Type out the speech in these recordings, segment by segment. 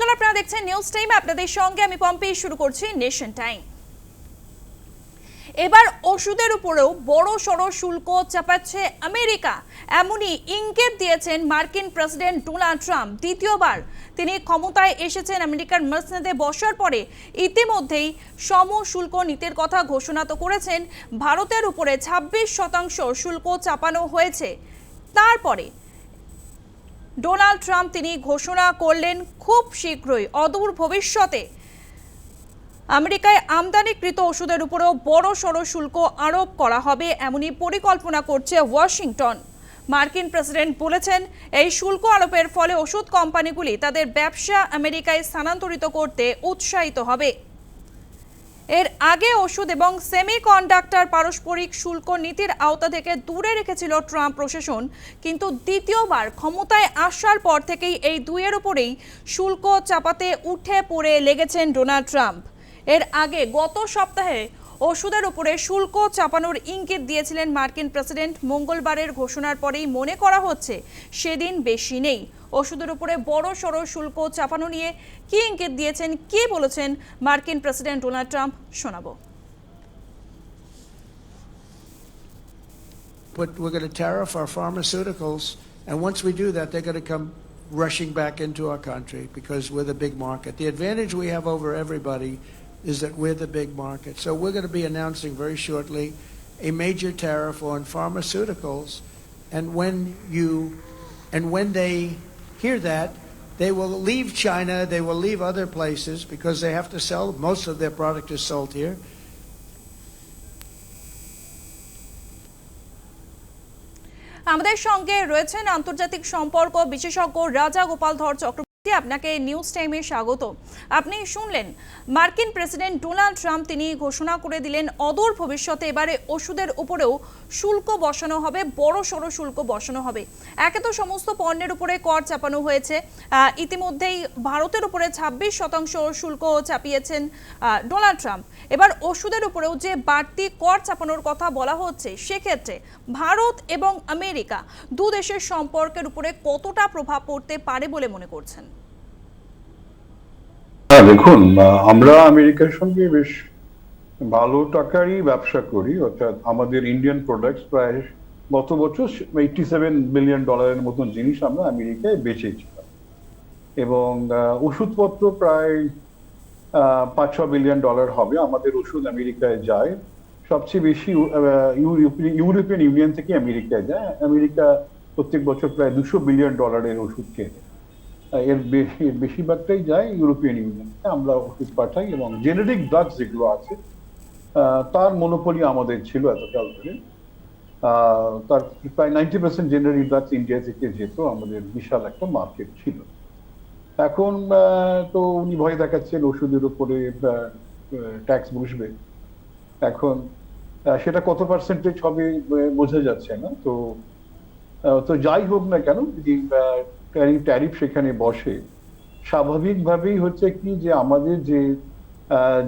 নমস্কার আপনারা দেখছেন নিউজ টাইম আপনাদের সঙ্গে আমি পম্পি, শুরু করছি নেশন টাইম এবার ওষুধের উপরেও বড় সড় শুল্ক চাপাচ্ছে আমেরিকা। এমনই ইঙ্গিত দিয়েছেন মার্কিন প্রেসিডেন্ট ডোনাল্ড ট্রাম্প। দ্বিতীয়বার তিনি ক্ষমতায় এসেছেন আমেরিকার মসনেদে বসার পরে। ইতিমধ্যেই সম শুল্ক নীতির কথা ঘোষণা তো করেছেন। ভারতের উপরে ২৬ শতাংশ শুল্ক চাপানো হয়েছে। তারপরে ডোনাল্ড ট্রাম্প তিনি ঘোষণা করলেন খুব শীঘ্রই অদূর ভবিষ্যতে। আমেরিকায় আমদানিকৃত ওষুধের উপরও বড় সড় শুল্ক আরোপ করা হবে এমনই পরিকল্পনা করছে ওয়াশিংটন। মার্কিন প্রেসিডেন্ট বলেছেন, এই শুল্ক আরোপের ফলে ওষুধ কোম্পানিগুলি তাদের ব্যবসা আমেরিকায় স্থানান্তরিত করতে উৎসাহিত হবে। এর আগে ওষুধ এবং সেমিকন্ডাক্টর পারস্পরিক শুল্ক নীতির আওতা থেকে দূরে রেখেছিল ট্রাম্প প্রশাসন, কিন্তু দ্বিতীয়বার ক্ষমতায় আসার পর থেকেই এই দুইয়ের উপরেই শুল্ক চাপাতে উঠে পড়ে লেগেছেন ডোনাল্ড ট্রাম্প। এর আগে গত সপ্তাহে ওষুধের উপরে শুল্ক চাপানোর ইঙ্গিত দিয়েছিলেন মার্কিন প্রেসিডেন্ট। মঙ্গলবারের ঘোষণার পরেই মনে করা হচ্ছে, সেদিন বেশি নেই। ওষুধের উপরে বড় সড় শুল্ক চাপানো নিয়ে কি ইঙ্গিত দিয়েছেন কি বলেছেন মার্কিন প্রেসিডেন্ট ডোনাল্ড ট্রাম্প শোনাবো But we're going to tariff our pharmaceuticals, and once we do that, they're going to come rushing back into our country because we're the big market. The advantage we have over everybody is that we're the big market. So we're going to be announcing very shortly a major tariff on pharmaceuticals, and when you and when they hear that, they will leave China, they will leave other places because they have to sell. Most of their product is sold here. আমাদের সঙ্গে রয়েছেন আন্তর্জাতিক সম্পর্ক বিশেষজ্ঞ রাজা গোপাল ধর চক্রবর্তী আপনাকে news টাইমে স্বাগত আপনি শুনলেন, মার্কিন প্রেসিডেন্ট ডোনাল্ড ট্রাম্প তিনি ঘোষণা করে দিলেন, অদূর ভবিষ্যতে এবারে ওষুধের উপরেও শুল্ক বসানো হবে, বড় সড়ো শুল্ক বসানো হবে। একে তো সমস্ত পণ্যের উপরে কর চাপানো হয়েছে ইতিমধ্যেই ভারতের উপরে ছাব্বিশ শতাংশ শুল্ক চাপিয়েছেন ডোনাল্ড ট্রাম্প। এবার ওষুধের উপরেও যে বাড়তি কর চাপানোর কথা বলা হচ্ছে, সেক্ষেত্রে ভারত এবং আমেরিকা দু দেশের সম্পর্কের উপরে কতটা প্রভাব পড়তে পারে বলে মনে করছেন? দেখুন আমরা আমেরিকার সঙ্গে বেশ ভালো টাকারই ব্যবসা করি, অর্থাৎ আমাদের ইন্ডিয়ান প্রোডাক্টস প্রায় গত বছর এইটটি সেভেন বিলিয়ন ডলারের মতন জিনিস আমরা আমেরিকায় বেচেছিলাম। এবং ওষুধপত্র প্রায় পাঁচ ছ বিলিয়ন ডলার হবে, আমাদের ওষুধ আমেরিকায় যায়। সবচেয়ে বেশি ইউরোপিয়ান ইউনিয়ন থেকে আমেরিকায় যায়। আমেরিকা প্রত্যেক বছর প্রায় দুশো বিলিয়ন ডলারের ওষুধ কেনে এর এর বেশিরভাগটাই যায় ইউরোপিয়ান ইউনিয়নকে আমরা ওষুধ পাঠাই এবং জেনেরিক ড্রাগস যেগুলো আছে তার মনোপলি আমাদের ছিল এতকাল ধরে। তার প্রায় ninety percent general drugs India থেকে যেত আমাদের বিশাল একটা মার্কেট ছিল। এখন তো উনি ভয় দেখাচ্ছেন ওষুধের উপরে ট্যাক্স বসবে। এখন সেটা কত পার্সেন্টেজ হবে বোঝা যাচ্ছে না। তো তো যাই হোক না কেন যদি ট্যারিফ সেখানে বসে। স্বাভাবিকভাবেই হচ্ছে কি যে আমাদের যে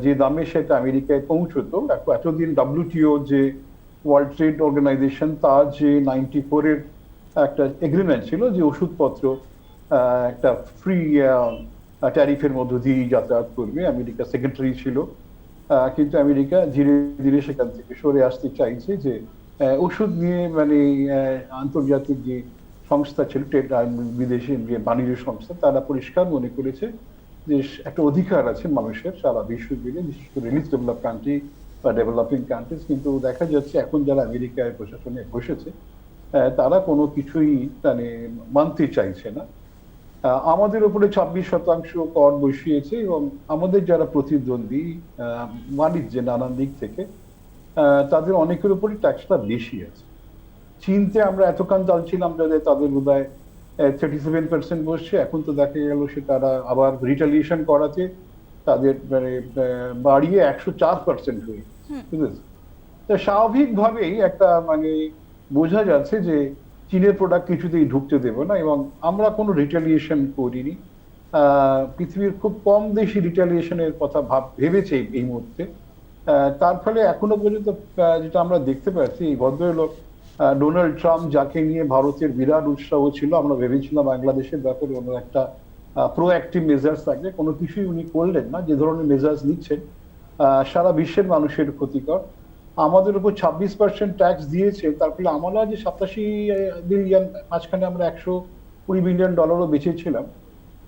যে দামে সেটা আমেরিকায় পৌঁছতো, এত- এতদিন ডাব্লিউটিও যে ওয়ার্ল্ড ট্রেড অর্গানাইজেশন তার যে নাইনটি ফোরের একটা এগ্রিমেন্ট ছিল যে ওষুধপত্র একটা ফ্রি ট্যারিফের মধ্য দিয়েই যাতায়াত করবে। আমেরিকা সেক্রেটারি ছিল। কিন্তু আমেরিকা ধীরে ধীরে সেখান থেকে সরে আসতে চাইছে যে ওষুধ নিয়ে মানে আন্তর্জাতিক যে সংস্থা ছিল ট্রেড বিদেশি যে বাণিজ্য সংস্থা, তারা পরিষ্কার মনে করেছে যে একটা অধিকার আছে মানুষের সারা বিশ্ব জুড়ে বিশেষ করে লিস্ট ডেভেলপ কান্ট্রি বা ডেভেলপিং কান্ট্রিজ কিন্তু দেখা যাচ্ছে এখন যারা আমেরিকায় প্রশাসনে বসেছে তারা কোনো কিছুই মানে মানতে চাইছে না। আমাদের উপরে ছাব্বিশ শতাংশ কর বসিয়েছে এবং আমাদের যারা প্রতিদ্বন্দ্বী বাণিজ্যে নানান দিক থেকে তাদের অনেকের উপরে ট্যাক্সটা বেশি আছে। চীনতে আমরা এতক্ষণ চালছিলাম যাদের তাদের বোধ হয় থার্টি সেভেন পার্সেন্ট বসছে। এখন তো দেখা গেল সে তারা আবার রিটালিয়েশন করাতে তাদের মানে বাড়িয়ে একশো চার পার্সেন্ট হয়ে তা স্বাভাবিকভাবেই একটা মানে বোঝা যাচ্ছে যে চীনের প্রোডাক্ট কিছুতেই ঢুকতে দেব না এবং আমরা কোনো রিটালিয়েশন করিনি। আহ, পৃথিবীর খুব কম দেশই রিটালিয়েশনের কথা ভাব ভেবেছে এই- মুহূর্তে। তার ফলে এখনও পর্যন্ত যেটা আমরা দেখতে পাচ্ছি এই ভদ্রলোক ডোনাল্ড ট্রাম্প যাকে নিয়ে ভারতের বিরাট উৎসাহ ছিল, আমরা ভেবেছিলাম বাংলাদেশের ব্যাপারে ওনার একটা প্রোঅ্যাক্টিভ মেজার্স থাকলে কোনো কিছুই উনি করলেন না, যে ধরনের মেজার্স নিচ্ছেন সারা বিশ্বের মানুষের ক্ষতিকর। আমাদের উপর ছাব্বিশ পার্সেন্ট ট্যাক্স দিয়েছে, তার ফলে আমরা যে সাতাশি বিলিয়ন মাঝখানে আমরা একশো কুড়ি বিলিয়ন ডলারও বেঁচেছিলাম।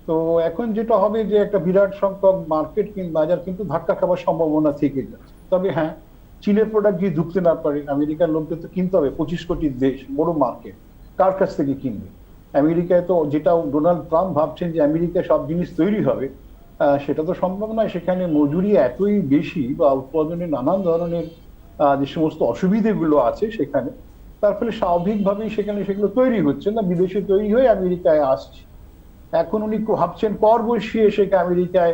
তো এখন যেটা হবে যে একটা বিরাট সংখ্যক মার্কেট বাজার কিন্তু ধাক্কা খাবার সম্ভাবনা থেকে যাচ্ছে। তবে হ্যাঁ চীনের প্রোডাক্ট যদি ঢুকতে না পারে, আমেরিকার লোকদের তো কিনতে হবে, পঁচিশ কোটি দেশ, বড় মার্কেট কার কাছ থেকে কিনবে? আমেরিকায় তো যেটা ডোনাল্ড ট্রাম্প ভাবছেন যে আমেরিকায় সব জিনিস তৈরি হবে সেটা তো সম্ভব নয়। সেখানে মজুরি এতই বেশি বা উৎপাদনে নানান ধরনের যে সমস্ত অসুবিধেগুলো আছে সেখানে, তার ফলে স্বাভাবিকভাবেই সেখানে সেগুলো তৈরি হচ্ছে না, বিদেশে তৈরি হয়ে আমেরিকায় আসছে। এখন উনি ভাবছেন পর বসিয়ে সেকে আমেরিকায়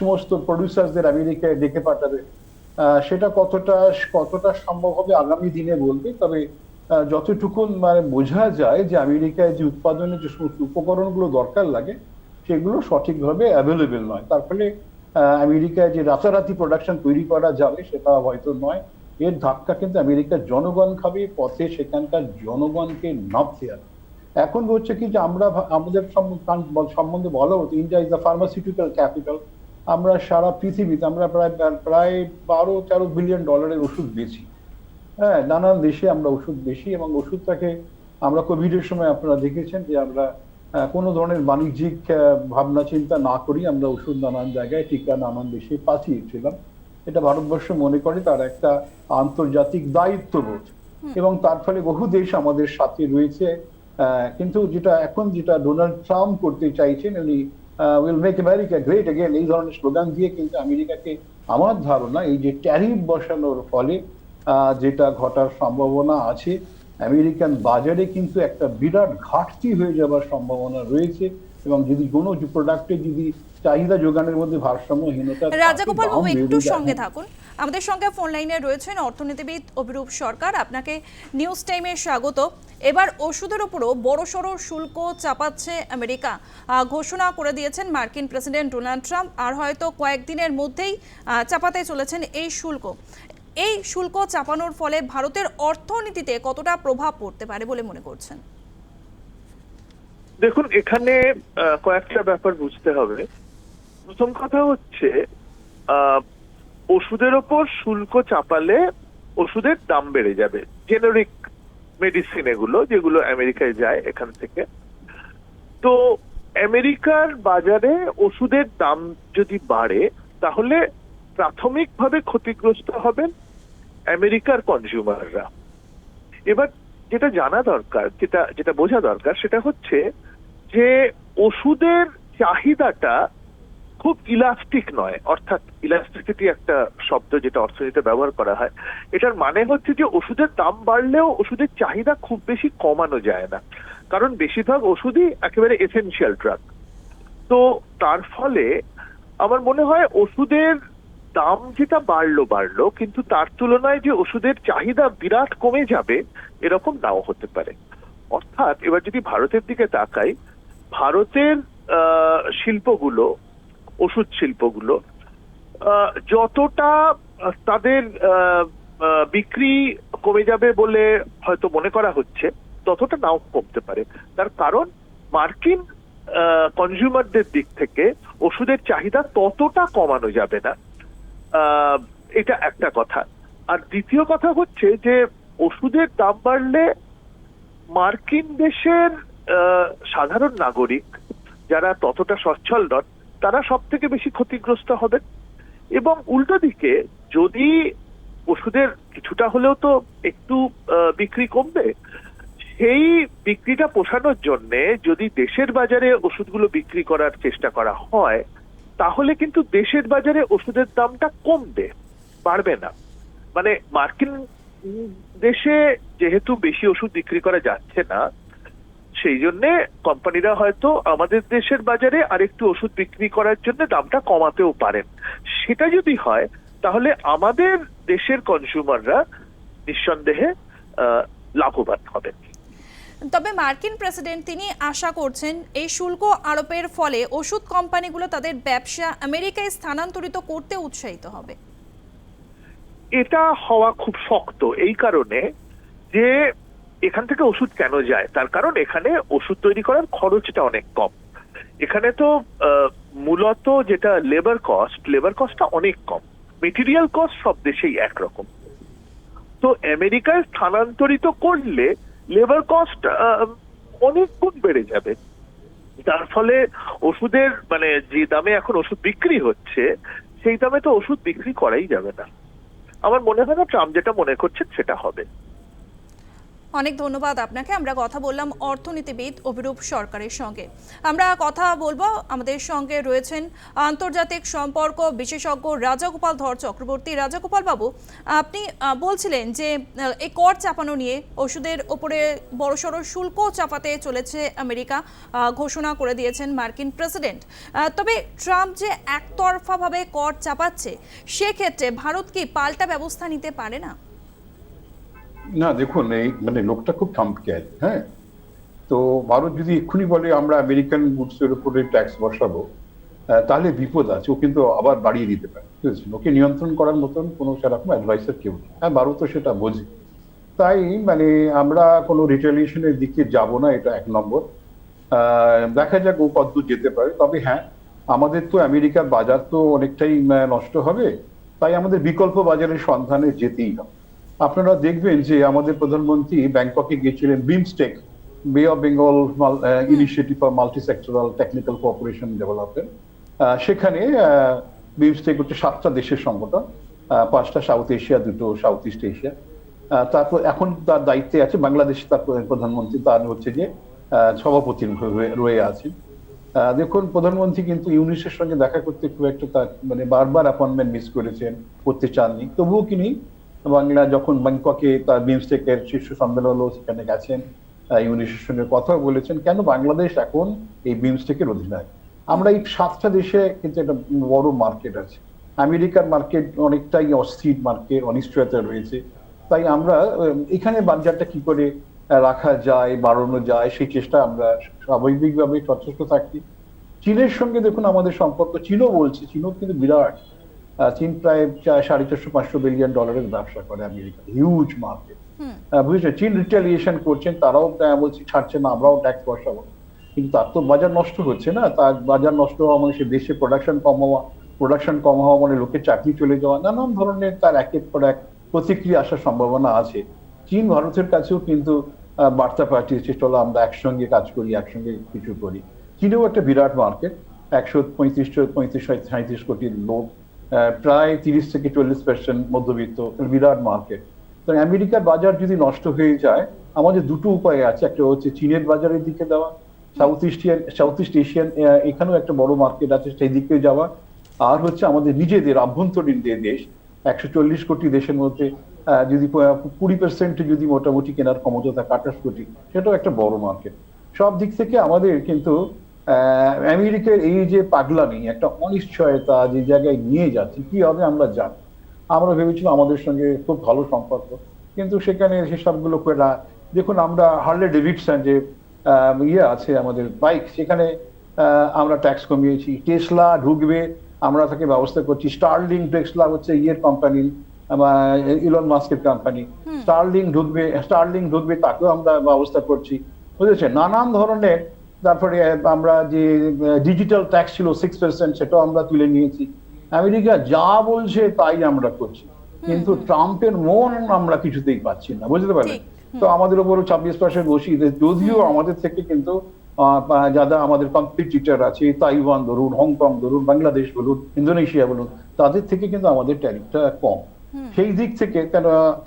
সমস্ত প্রডিউসারদের আমেরিকায় ডেকে পাঠাবে। সেটা কতটা কতটা সম্ভব হবে আগামী দিনে বলবে, তবে যতটুকু মানে বোঝা যায় যে আমেরিকায় যে উৎপাদনের যে সমস্ত উপকরণগুলো দরকার লাগে, সেগুলো সঠিকভাবে অ্যাভেলেবেল নয়। তার ফলে আমেরিকায় যে রাতারাতি প্রোডাকশন তৈরি করা যাবে, সেটা হয়তো নয়। এর ধাক্কা কিন্তু আমেরিকার জনগণ খাবে, পথে সেখানকার জনগণকে নামতে হবে। এখন হচ্ছে কি যে আমরা আমাদের সম্বন্ধে বলা হতো India is the pharmaceutical capital আমরা সারা পৃথিবীতে আমরা প্রায় প্রায় বারো তেরো বিলিয়ন ডলারের ওষুধ বেচি। হ্যাঁ নানান দেশে আমরা ওষুধ বেশি এবং ওষুধটাকে আমরা কোভিডের সময় আপনারা দেখেছেন যে আমরা কোনো ধরনের বাণিজ্যিক ভাবনা চিন্তা না করি আমরা ওষুধ নানান জায়গায় টিকা নানান দেশে পাঠিয়েছিলাম। এটা ভারতবর্ষ মনে করে তার একটা আন্তর্জাতিক দায়িত্ববোধ। এবং তার ফলে বহু দেশ আমাদের সাথে রয়েছে আহ, কিন্তু যেটা এখন যেটা ডোনাল্ড ট্রাম্প করতে চাইছেন উনি will make America great again এই ধরনের স্লোগান দিয়ে কিন্তু আমেরিকাকে আমার ধারণা এই যে ট্যারিফ বসানোর ফলে যেটা ঘটার সম্ভাবনা আছে আমেরিকান বাজারে কিন্তু একটা বিরাট ঘাটতি হয়ে যাবার সম্ভাবনা রয়েছে এবং যদি কোনো প্রোডাক্টে যদি চাহিদা যোগানের মধ্যে ভারসাম্যহীনতা রাজাগোপাল বাবু একটু সঙ্গে থাকুন। আমাদের সঙ্গে ফোন লাইনে রয়েছেন অর্থনীতিবিদ অভিরূপ সরকার। আপনাকে নিউজ টাইমে স্বাগত। এবার ওষুধের উপরও বড়সড় শুল্ক চাপাচ্ছে আমেরিকা। ঘোষণা করে দিয়েছেন মার্কিন প্রেসিডেন্ট ডোনাল্ড ট্রাম্প আর হয়তো কয়েকদিনের মধ্যেই আহ, চাপাতে চলেছেন এই শুল্ক। এই শুল্ক চাপানোর ফলে ভারতের অর্থনীতিতে কতটা প্রভাব পড়তে পারে বলে মনে করছেন? দেখুন এখানে কয়েকটা ব্যাপার বুঝতে হবে। প্রথম কথা হচ্ছে ওষুধের ওপর শুল্ক চাপালে ওষুধের দাম বেড়ে যাবে। জেনারিক মেডিসিন এগুলো, যেগুলো আমেরিকায় যায় এখান থেকে। তো আমেরিকার বাজারে ওষুধের দাম যদি বাড়ে, তাহলে প্রাথমিকভাবে ক্ষতিগ্রস্ত হবেন আমেরিকার কনজিউমাররা এবার যেটা জানা দরকার, যেটা যেটা বোঝা দরকার, সেটা হচ্ছে যে ওষুধের চাহিদাটা খুব ইলাস্টিক নয়। অর্থাৎ ইলাস্টিসিটি একটা শব্দ যেটা অর্থনীতিতে ব্যবহার করা হয়। এটার মানে হচ্ছে যে ওষুধের দাম বাড়লেও ওষুধের চাহিদা খুব বেশি কমানো যায় না। কারণ বেশিরভাগ ওষুধই একেবারে এসেনশিয়াল ড্রাগ তো তার ফলে আমার মনে হয় ওষুধের দাম যেটা বাড়লো বাড়লো, কিন্তু তার তুলনায় যে ওষুধের চাহিদা বিরাট কমে যাবে, এরকম নাও হতে পারে। অর্থাৎ এবার যদি ভারতের দিকে তাকাই, ভারতের শিল্পগুলো ওষুধ শিল্পগুলো যতটা তাদের বিক্রি কমে যাবে বলে হয়তো মনে করা হচ্ছে, ততটা নাও কমতে পারে। তার কারণ, মার্কিন কনজিউমারদের দিক থেকে ওষুধের চাহিদা ততটা কমানো যাবে না। এটা একটা কথা। আর দ্বিতীয় কথা হচ্ছে যে, ওষুধের দাম বাড়লে মার্কিন দেশের সাধারণ নাগরিক যারা ততটা সচ্ছল নন তারা সব থেকে বেশি ক্ষতিগ্রস্ত হবে এবং উল্টো দিকে যদি ওষুধের কিছুটা হলেও তো একটু বিক্রি কমবে, সেই বিক্রিটা পোষানোর জন্য যদি দেশের বাজারে ওষুধগুলো বিক্রি করার চেষ্টা করা হয়, তাহলে কিন্তু দেশের বাজারে ওষুধের দামটা কমবে, বাড়বে না। মানে মার্কিন দেশে যেহেতু বেশি ওষুধ বিক্রি করা যাচ্ছে না সেই জন্য কোম্পানিরা হয়তো আমাদের দেশের বাজারে আরেকটু ওষুধ বিক্রি করার জন্য দামটা কমাতেও পারেন। সেটা যদি হয় তাহলে আমাদের দেশের কনজিউমাররা নিঃসন্দেহে লাভবান হবেন। তবে মার্কিন প্রেসিডেন্ট তিনি আশা করছেন এই শুল্ক আরোপের ফলে ওষুধ কোম্পানিগুলো তাদের ব্যবসা আমেরিকায় স্থানান্তরিত করতে উৎসাহিত হবে। এটা হওয়া খুব শক্ত এই কারণে যে এখান থেকে ওষুধ কেন যায়? তার কারণ এখানে ওষুধ তৈরি করার খরচটা অনেক কম। এখানে তো মূলত যেটা লেবার কস্ট লেবার কস্টটা অনেক কম। মেটেরিয়াল কস্ট সব দেশেই একরকম। তো আমেরিকায় স্থানান্তরিত করলে লেবার কস্ট অনেক গুণ বেড়ে যাবে। তার ফলে ওষুধের মানে যে দামে এখন ওষুধ বিক্রি হচ্ছে, সেই দামে তো ওষুধ বিক্রি করাই যাবে না। আমার মনে হয় না ট্রাম্প যেটা মনে করছেন সেটা হবে। অনেক ধন্যবাদ আপনাকে। আমরা কথা বললাম অর্থনীতিবিদ অভিরূপ সরকারের সঙ্গে। আমরা কথা বলব আমাদের সঙ্গে রয়েছেন আন্তর্জাতিক সম্পর্ক বিশেষজ্ঞ রাজাগোপাল ধর চক্রবর্তী। রাজাগোপাল বাবু, আপনি বলছিলেন যে এই কর চাপানো নিয়ে ওষুধের ওপরে বড়সড় শুল্ক চাপাতে চলেছে আমেরিকা ঘোষণা করে দিয়েছেন মার্কিন প্রেসিডেন্ট। তবে ট্রাম্প যে একতরফাভাবে কর চাপাচ্ছে, সেক্ষেত্রে ভারত কি পাল্টা ব্যবস্থা নিতে পারে না? না, দেখুন, এই মানে লোকটা খুব খামখেয়াল হ্যাঁ? তো ভারত যদি এক্ষুনি বলে আমরা আমেরিকান গুডস এর উপরে ট্যাক্স বসাবো তাহলে বিপদ আছে, ও কিন্তু আবার বাড়িয়ে দিতে পারে, বুঝেছেন? ওকে নিয়ন্ত্রণ করার মতন কোনো সেরকম অ্যাডভাইসার কেউ নেই। হ্যাঁ ভারতও সেটা বোঝে। তাই মানে আমরা কোনো রিটেলিয়েশনের দিকে যাব না, এটা এক নম্বর। দেখা যাক ও কতদূর যেতে পারে। তবে হ্যাঁ আমাদের তো আমেরিকার বাজার তো অনেকটাই নষ্ট হবে, তাই আমাদের বিকল্প বাজারের সন্ধানে যেতেই হবে। আপনারা দেখবেন যে আমাদের প্রধানমন্ত্রী ব্যাংককে গিয়েছিলেন BIMSTEC Bay of Bengal initiative for multi sectoral technical cooperation development সেখানে বিমস্টেক হচ্ছে সাতটা দেশের সংগঠন পাঁচটা সাউথ এশিয়া দুটো সাউথ ইস্ট এশিয়া তারপর এখন তার দায়িত্বে আছে বাংলাদেশ তার প্রধানমন্ত্রী তার হচ্ছে যে সভাপতি রয়ে- আছেন। দেখুন প্রধানমন্ত্রী কিন্তু ইউনিসের সঙ্গে দেখা করতে খুব একটা তার মানে বারবার অ্যাপয়েন্টমেন্ট মিস করেছেন করতে চাননি। তবুও তিনি বাংলা যখন ব্যাংককে তার বিমস্টেকের শীর্ষ সম্মেলন হলো, সেখানে গেছেন ইউনিসের সঙ্গে কথা বলেছেন, কেন বাংলাদেশ এখন এই বিমস্টেকের অধিনায়ক? আমরা এই সাতটা দেশে কিন্তু একটা বড় মার্কেট আছে। আমেরিকার মার্কেট অনেকটাই অস্থির মার্কেট অনিশ্চয়তা রয়েছে। তাই আমরা এখানে বাজারটা কি করে রাখা যায়, বাড়ানো যায়, সেই চেষ্টা আমরা স্বাভাবিকভাবে সচেষ্ট থাকি চীনের সঙ্গে দেখুন আমাদের সম্পর্ক, চীনও বলছে, চীনও কিন্তু বিরাট চীন প্রায় সাড়ে চারশো পাঁচশো বিলিয়ন ডলারের ব্যবসা করে আমেরিকা। হিউজ মার্কেট বুঝেছেন চীন রিটেলিয়েশন করছেন তারাও বলছে ছাড়ছে না আমরাও ট্যাক্স বসাবো। কিন্তু তার তো বাজার নষ্ট হচ্ছে না। তার বাজার নষ্ট হওয়া মানে সে দেশে প্রোডাকশন কম হওয়া প্রোডাকশন কম হওয়া মানে লোকের চাকরি চলে যাওয়া। নানান ধরনের তার একের পর এক প্রতিক্রিয়া আসার সম্ভাবনা আছে। চীন ভারতের কাছেও কিন্তু বার্তা পাঠিয়েছে চলো আমরা একসঙ্গে কাজ করি একসঙ্গে কিছু করি। চীনেও একটা বিরাট মার্কেট একশো পঁয়ত্রিশ পঁয়ত্রিশ সাঁত্রিশ কোটি লোক প্রায় তিরিশ থেকে চল্লিশ পার্সেন্ট মধ্যবিত্ত বিরাট মার্কেট তো আমেরিকার বাজার যদি নষ্ট হয়ে যায়, আমাদের দুটো উপায় আছে। একটা হচ্ছে চীনের বাজারের দিকে দেওয়া South Asian South East Asian এখানেও একটা বড় মার্কেট আছে সেই দিকে যাওয়া। আর হচ্ছে আমাদের নিজেদের আভ্যন্তরীণ যে দেশ, একশো চল্লিশ কোটি দেশের মধ্যে যদি কুড়ি পার্সেন্ট যদি মোটামুটি কেনার ক্ষমতা থাকে, আঠাশ কোটি, সেটাও একটা বড় মার্কেট সব দিক থেকে আমাদের কিন্তু আমেরিকার এই যে পাগলামি একটা অনিশ্চয়তা যে জায়গায় নিয়ে যাচ্ছে কি হবে আমরা জানি। আমরা ভেবেছিলাম আমাদের সঙ্গে খুব ভালো সম্পর্ক কিন্তু সেখানে সেসবগুলো করে দেখুন আমরা হার্লে ডেভিডসন যে ইয়ে আছে আমাদের বাইক সেখানে আমরা ট্যাক্স কমিয়েছি। টেসলা ঢুকবে আমরা তাকে ব্যবস্থা করছি। স্টারলিং টেসলা হচ্ছে ইয়ের কোম্পানি ইলন মাস্কের কোম্পানি স্টারলিং ঢুকবে স্টারলিং ঢুকবে তাকেও আমরা ব্যবস্থা করছি। বুঝেছেন? নানান ধরনের তারপরে আমরা যে ডিজিটাল ট্যাক্স ছিল সিক্স পার্সেন্ট সেটাও আমরা তুলে নিয়েছি। আমেরিকা যা বলছে তাই আমরা করছি। কিন্তু ট্রাম্পের মন আমরা কিছুতেই পাচ্ছি না বুঝতে পারলেন? তো আমাদের উপরও ছাব্বিশ পার্সেন্ট বসিয়ে যদিও আমাদের থেকে কিন্তু যারা আমাদের কম্পিটিটর আছে তাইওয়ান ধরুন হংকং ধরুন বাংলাদেশ বলুন ইন্দোনেশিয়া বলুন তাদের থেকে কিন্তু আমাদের ট্যারিফটা কম। সেই দিক থেকে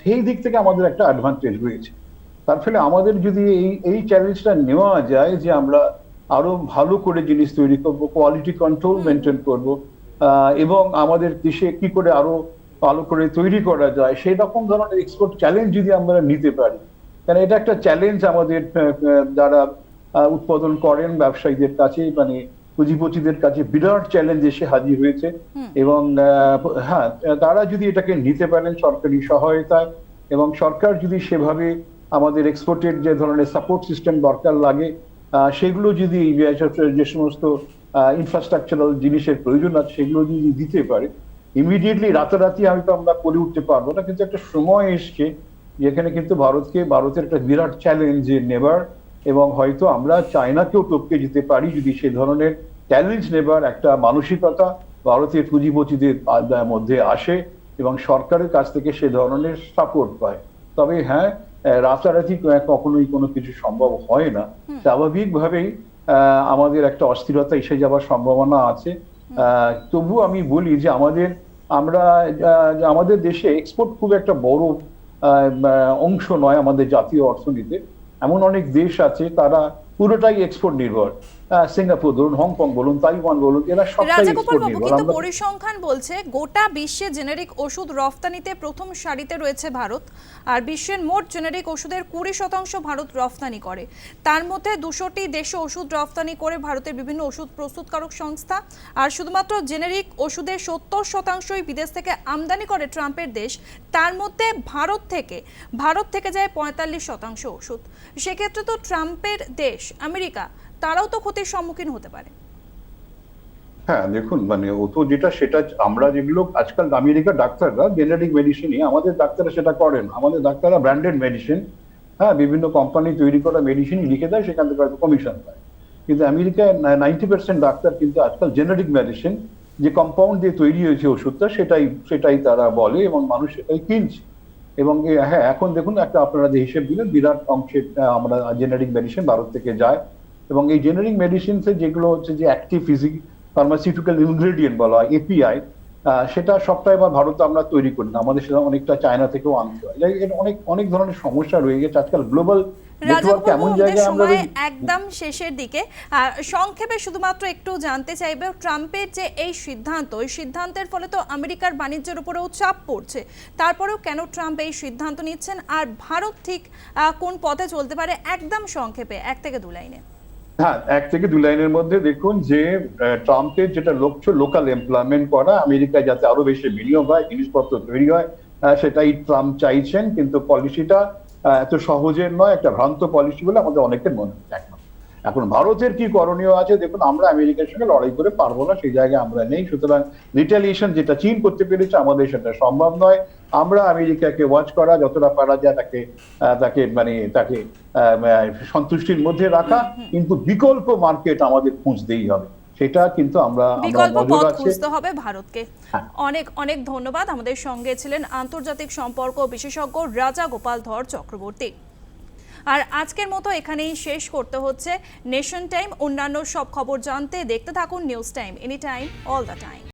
সেই দিক থেকে আমাদের একটা অ্যাডভান্টেজ রয়েছে। তার ফলে আমাদের যদি এই এই চ্যালেঞ্জটা নেওয়া যায় যে আমরা আরও ভালো করে জিনিস তৈরি করব কোয়ালিটি কন্ট্রোল মেনটেন করব এবং আমাদের দেশে কি করে আরও ভালো করে তৈরি করা যায় সেই রকম ধরনের এক্সপোর্ট চ্যালেঞ্জ যদি আমরা নিতে পারি কারণ এটা একটা চ্যালেঞ্জ আমাদের যারা উৎপাদন করেন ব্যবসায়ীদের কাছে মানে পুঁজিপতিদের কাছে বিরাট চ্যালেঞ্জ এসে হাজির হয়েছে এবং হ্যাঁ তারা যদি এটাকে নিতে পারেন সরকারি সহায়তায় এবং সরকার যদি সেভাবে আমাদের এক্সপোর্টের যে ধরনের সাপোর্ট সিস্টেম দরকার লাগে সেগুলো যদি যে- সমস্ত ইনফ্রাস্ট্রাকচারাল জিনিসের প্রয়োজন আছে, সেগুলো যদি দিতে পারে ইমিডিয়েটলি রাতারাতি হয়তো আমরা করে উঠতে পারব না। কিন্তু একটা সময় এসছে যেখানে কিন্তু ভারতকে, ভারতের একটা বিরাট চ্যালেঞ্জ নেবার এবং হয়তো আমরা চায়নাকেও টপকে যেতে পারি যদি সে ধরনের চ্যালেঞ্জ নেবার একটা মানসিকতা ভারতের পুঁজিপতিদের মধ্যে আসে এবং সরকারের কাছ থেকে সে ধরনের সাপোর্ট পায়। তবে হ্যাঁ রাতারাতি কখনোই কোনো কিছু সম্ভব হয় না। স্বাভাবিকভাবেই আমাদের একটা অস্থিরতা এসে যাওয়ার সম্ভাবনা আছে। আহ, তবু আমি বলি যে আমাদের আমরা আমাদের দেশে এক্সপোর্ট খুব একটা বড় অংশ নয় আমাদের জাতীয় অর্থনীতিতে এমন অনেক দেশ আছে তারা পুরোটাই এক্সপোর্ট নির্ভর। সিঙ্গাপুর বলুন হংকং বলুন তাইওয়ান বলুন এরা সবটাই এক্সপোর্ট নির্ভর কিন্তু পরিসংখ্যান বলছে গোটা বিশ্বে জেনেরিক ওষুধ রফতানিতে প্রথম সারিতে রয়েছে ভারত আর বিশ্বের মোট জেনেরিক ওষুধের কুড়ি শতাংশ ভারত রফতানি করে। তার মধ্যে দুশোটি দেশে ওষুধ রফতানি করে ভারতের বিভিন্ন ওষুধ প্রস্তুতকারক সংস্থা আর শুধুমাত্র জেনেরিক ওষুধের সত্তর শতাংশই বিদেশ থেকে আমদানি করে ট্রাম্পের দেশ তার মধ্যে ভারত থেকে ভারত থেকে যায় পঁয়তাল্লিশ শতাংশ ওষুধ। সেক্ষেত্রে তো ট্রাম্পের দেশ আমেরিকা তারাও তো ক্ষতির সম্মুখীন হতে পারে। হ্যাঁ দেখুন মানে ও তো যেটা সেটা আমরা যেগুলো আজকাল আমেরিকার ডাক্তাররা জেনারিক মেডিসিনই আমাদের ডাক্তাররা সেটা করেন। আমাদের ডাক্তাররা ব্র্যান্ডেড মেডিসিন হ্যাঁ বিভিন্ন কোম্পানি তৈরি করা মেডিসিন লিখে দেয়, সেখান থেকে হয়তো কমিশন পায়। কিন্তু আমেরিকায় নাইনটি পার্সেন্ট ডাক্তার কিন্তু আজকাল জেনারিক মেডিসিন যে কম্পাউন্ড দিয়ে তৈরি হয়েছে ওষুধটা, সেটাই সেটাই তারা বলে এবং মানুষ সেটাই কিনছে। এবং হ্যাঁ এখন দেখুন, একটা আপনারা যে হিসেব দিলেন, বিরাট অংশে আমরা জেনারিক মেডিসিন ভারত থেকে যায়। এবং এই জেনেরিক মেডিসিনসে যেগুলো হচ্ছে যে অ্যাক্টিভ ফিজিক ফার্মাসিউটিক্যাল ইনগ্রেডিয়েন্ট বলা হয় এপিআই সেটা সবটাই আবার ভারতে আমরা তৈরি করি না। আমাদের সেটা অনেকটা চায়না থেকেও আনতে হয়। অনেক অনেক ধরনের সমস্যা রয়ে গেছে। আজকাল গ্লোবাল সময় একদম শেষের দিকে সংক্ষেপে শুধুমাত্র একটু জানতে চাইবে ট্রাম্পের যে এই সিদ্ধান্ত এই সিদ্ধান্তের ফলে তো আমেরিকার বাণিজ্যের উপরেও চাপ পড়ছে। তারপরেও কেন ট্রাম্প এই সিদ্ধান্ত নিচ্ছেন? আর ভারত ঠিক কোন পথে চলতে পারে? একদম সংক্ষেপে এক থেকে দু লাইনে। হ্যাঁ এক থেকে দুই লাইনের মধ্যে দেখুন যে ট্রাম্পের যেটা লক্ষ্য লোকাল এমপ্লয়মেন্ট করা, আমেরিকায় যাতে আরও বেশি বিনিয়োগ হয়, জিনিসপত্র তৈরি হয় সেটাই ট্রাম্প চাইছেন, কিন্তু পলিসিটা এত সহজের নয়, একটা ভ্রান্ত পলিসি বলে আমাদের অনেকের মনে হচ্ছে এখন ভারতের কি করণীয় আছে? দেখুন আমরা আমেরিকার সঙ্গে লড়াই করে পারব না সেই জায়গায় আমরা নেই। সুতরাং রিটালিয়েশন যেটা চীন করতে পেরেছে আমাদের সেটা সম্ভব নয়। আমরা আমেরিকাকে ওয়াচ করা যতটা পারা যায় তাকে তাকে মানে তাকে সন্তুষ্টির মধ্যে রাখা। কিন্তু বিকল্প মার্কেট আমাদের খুঁজতেই হবে। সেটা কিন্তু আমরা আমরা বিকল্প পথ খুঁজতে হবে ভারতকে। হ্যাঁ। অনেক অনেক ধন্যবাদ। আমাদের সঙ্গে ছিলেন আন্তর্জাতিক সম্পর্ক বিশেষজ্ঞ রাজা গোপাল ধর চক্রবর্তী। আর আজকের মতো এখানেই শেষ করতে হচ্ছে নেশন টাইম অন্যান্য সব খবর জানতে দেখতে থাকুন news time any time all the time